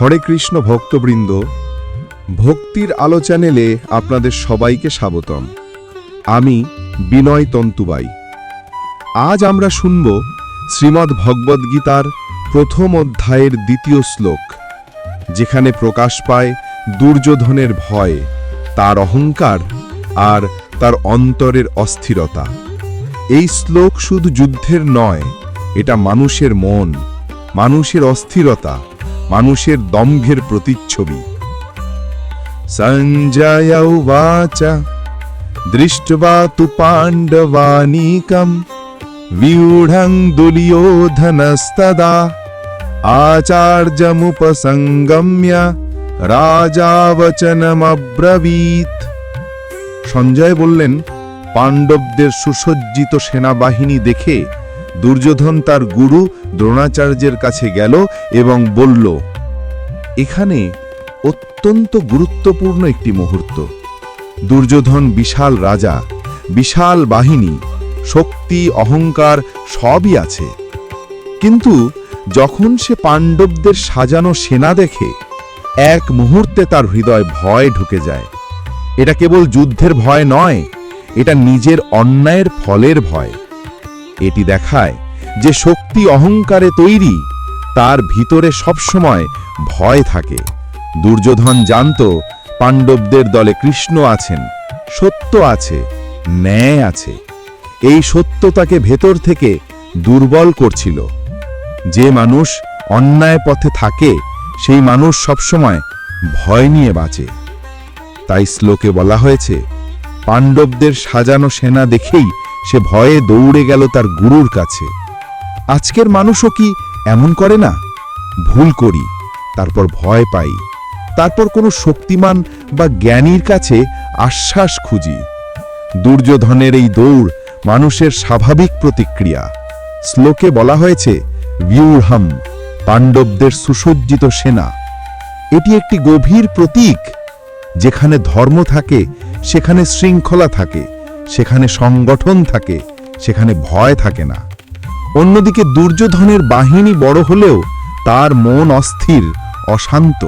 হরে কৃষ্ণ ভক্তবৃন্দ, ভক্তির আলো চ্যানেলে আপনাদের সবাইকে স্বাগতম। আমি বিনয় তন্তুবাই। আজ আমরা শুনব শ্রীমদ্ ভগবদ্গীতার প্রথম অধ্যায়ের দ্বিতীয় শ্লোক, যেখানে প্রকাশ পায় দুর্যোধনের ভয়, তার অহংকার আর তার অন্তরের অস্থিরতা। এই শ্লোক শুধু যুদ্ধের নয়, এটা মানুষের মন, মানুষের অস্থিরতা মানুষের দম্ভের প্রতিচ্ছবি সঞ্জয় উবাচ দৃষ্টবা তু পাণ্ডবানীকম व्यूढं दुर्योधनस्तदा आचार्यमुपसङ्गम्य রাজাবচনমব্রবীত সঞ্জয় বললেন পাণ্ডবদের সুসজ্জিত সেনাবাহিনী দেখে দুর্যোধন তার গুরু দ্রোণাচার্যের কাছে গেল এবং বলল, এখানে অত্যন্ত গুরুত্বপূর্ণ একটি মুহূর্ত। দুর্যোধন বিশাল রাজা, বিশাল বাহিনী, শক্তি, অহংকার সবই আছে। কিন্তু যখন সে পাণ্ডবদের সাজানো সেনা দেখে, এক মুহূর্তে তার হৃদয় ভয় ঢুকে যায়। এটা কেবল যুদ্ধের ভয় নয়, এটা নিজের অন্যায়ের ফলের ভয়। এটি দেখায় যে শক্তি অহংকারে তৈরি, তার ভিতরে সবসময় ভয় থাকে। দুর্যোধন জানত, পাণ্ডবদের দলে কৃষ্ণ আছেন, সত্য আছে, ন্যায় আছে। এই সত্য তাকে ভেতর থেকে দুর্বল করছিল। যে মানুষ অন্যায় পথে থাকে, সেই মানুষ সবসময় ভয় নিয়ে বাঁচে। তাই শ্লোকে বলা হয়েছে, পাণ্ডবদের সাজানো সেনা দেখেই সে ভয়ে দৌড়ে গেল তার গুরুর কাছে। আজকের মানুষও কি এমন করে না? ভুল করি, তারপর ভয় পাই। তারপর কোনো শক্তিমান বা জ্ঞানীর কাছে আশ্বাস খুঁজি। দুর্যোধনের এই দৌড় মানুষের স্বাভাবিক প্রতিক্রিয়া। শ্লোকে বলা হয়েছে ভিউহাম পাণ্ডবদের সুসজ্জিত সেনা। এটি একটি গভীর প্রতীক, যেখানে ধর্ম থাকে, সেখানে শৃঙ্খলা থাকে। সেখানে সংগঠন থাকে, সেখানে ভয় থাকে না। অন্যদিকে দুর্যোধনের বাহিনী বড় হলেও তার মন অস্থির, অশান্ত।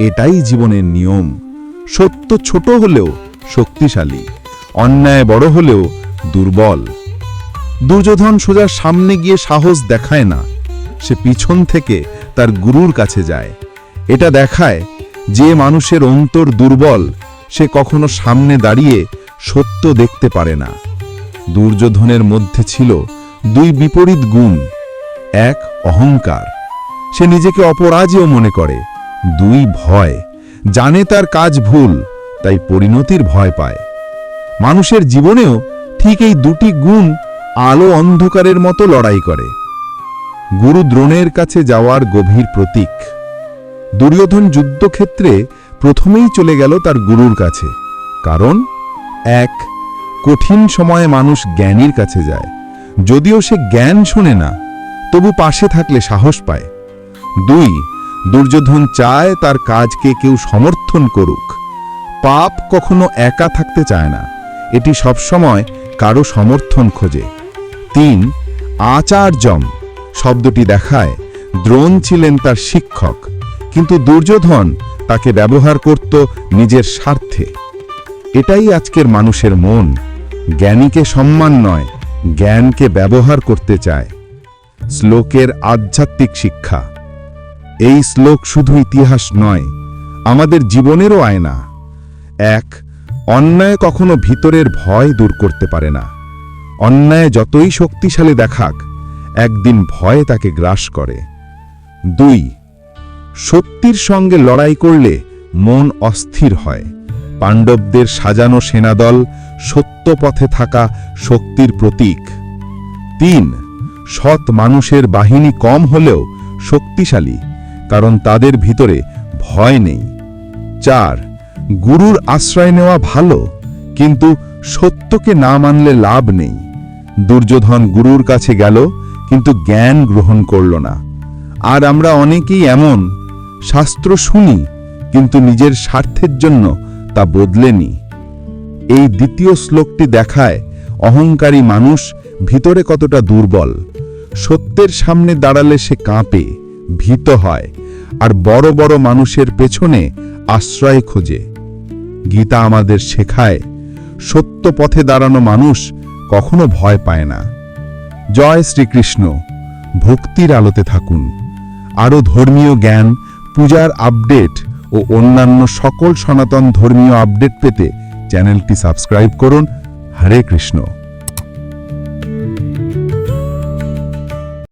এটাই জীবনের নিয়ম। সত্য ছোট হলেও শক্তিশালী, অন্যায় বড় হলেও দুর্বল। দুর্যোধন সোজা সামনে গিয়ে সাহস দেখায় না। সে পিছন থেকে তার গুরুর কাছে যায়। এটা দেখায় যে মানুষের অন্তর দুর্বল, সে কখনো সামনে দাঁড়িয়ে সত্য দেখতে পারে না। দুর্যোধনের মধ্যে ছিল দুই বিপরীত গুণ। এক, অহংকার। সে নিজেকে অপরাজেয় মনে করে। দুই, ভয়। জানে তার কাজ ভুল, তাই পরিণতির ভয় পায়। মানুষের জীবনেও ঠিক এই দুটি গুণ আলো অন্ধকারের মতো লড়াই করে। গুরু দ্রোণের কাছে যাওয়ার গভীর প্রতীক। দুর্যোধন যুদ্ধক্ষেত্রে প্রথমেই চলে গেল তার গুরুর কাছে। কারণ এক, কঠিন সময়ে মানুষ জ্ঞানীর কাছে যায়। যদিও সে জ্ঞান শোনে না, তবু পাশে থাকলে সাহস পায়। দুই, দুর্যোধন চায় তার কাজকে কেউ সমর্থন করুক। পাপ কখনো একা থাকতে চায় না, এটি সবসময় কারও সমর্থন খোঁজে। তিন আচার্যম শব্দটি দেখায় দ্রোণ ছিলেন তার শিক্ষক, কিন্তু দুর্যোধন তাকে ব্যবহার করত নিজের স্বার্থে। এটাই আজকের মানুষের মন। জ্ঞানীকে সম্মান নয়, জ্ঞানকে ব্যবহার করতে চায়। শ্লোকের আধ্যাত্মিক শিক্ষা। এই শ্লোক শুধু ইতিহাস নয়, আমাদের জীবনেরও আয়না। এক, অন্যায় কখনো ভিতরের ভয় দূর করতে পারে না। অন্যায় যতই শক্তিশালী দেখাক, একদিন ভয় তাকে গ্রাস করে। দুই, সত্যির সঙ্গে লড়াই করলে মন অস্থির হয়। পাণ্ডবদের সাজানো সেনাদল সত্য পথে থাকা শক্তির প্রতীক। তিন, সৎ মানুষের বাহিনী কম হলেও শক্তিশালী, কারণ তাদের ভিতরে ভয় নেই। চার, গুরুর আশ্রয় নেওয়া ভালো, কিন্তু সত্যকে না মানলে লাভ নেই। দুর্যোধন গুরুর কাছে গেল, কিন্তু জ্ঞান গ্রহণ করল না। আর আমরা অনেকেই এমন, শাস্ত্র শুনি, কিন্তু নিজের স্বার্থের জন্য তা বদলেনি। এই দ্বিতীয় শ্লোকটি দেখায় অহংকারী মানুষ ভিতরে কতটা দুর্বল, সত্যের সামনে দাঁড়ালে সে কাঁপে, ভীত হয়, আর বড় বড় মানুষের পেছনে আশ্রয় খোঁজে। গীতা আমাদের শেখায়, সত্য পথে দাঁড়ানো মানুষ কখনো ভয় পায় না। জয় শ্রীকৃষ্ণ, ভক্তির আলোতে থাকুন। আরও ধর্মীয় জ্ঞান, পূজার আপডেট ও অন্যান্য সকল সনাতন ধর্মীয় আপডেট পেতে চ্যানেলটি সাবস্ক্রাইব করুন। হরে কৃষ্ণ।